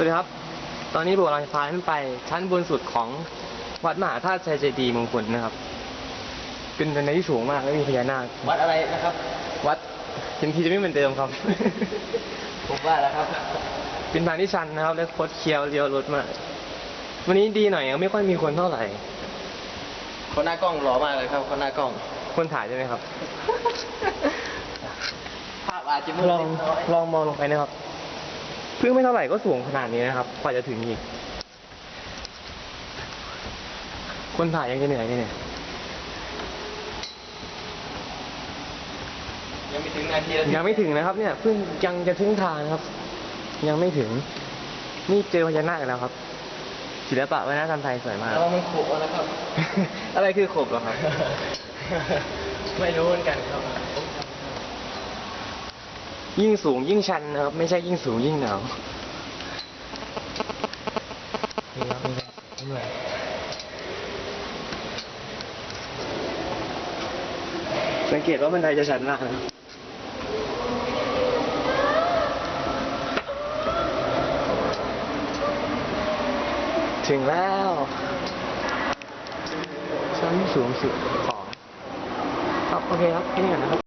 วัสดีครับ ตอนนี้ผมกำลังพาท่านไปชั้นบนสุดของวัดมหาธาตุชัยเจดีย์มงคลนะครับ เป็นบันไดที่สูงมากและมีพญานาค วัดอะไรนะครับ วัดเห็นทีจะไม่เหมือนเดิมครับ ผมว่าแล้วครับ เป็นทางที่ชันนะครับ และคดเคี้ยวเลี้ยวรถมาก วันนี้ดีหน่อยยังไม่ค่อยมีคนเท่าไหร่ คนหน้ากล้องหล่อมากเลยครับ คนหน้ากล้อง คนถ่ายใช่ไหมครับ ภาพอาจจะมืดลองเล็กน้อยลองมองลงไปนะครับ เพิ่งไม่เท่าไหร่ก็สูงขนาดนี้นะครับกว่าจะถึงอีก คนถ่ายยังจะเหนื่อยเลยเนี่ยยังไม่ถึงนาทีแล้วยังไม่ถึงนะครับ เนี่ยเพิ่งยังจะถึงทางนะครับ ยังไม่ถึง นี่เจอพญานาคอีกแล้วครับ ศิลปะวัฒนธรรมไทยสวยมากเรามันขบแล้วนะครับ อะไรคือขบเหรอครับ ไม่รู้เหมือนกันครับ ยิ่งสูงยิ่งชันนะครับ ไม่ใช่ยิ่งสูงยิ่งหนาวนี่ครับนี่ครับเหนื่อยสังเกตว่าบันไดจะชันมากนะครับถึงแล้วชั้นสูงสุดของครับโอเคครับแค่นี้ก่อนนะครับ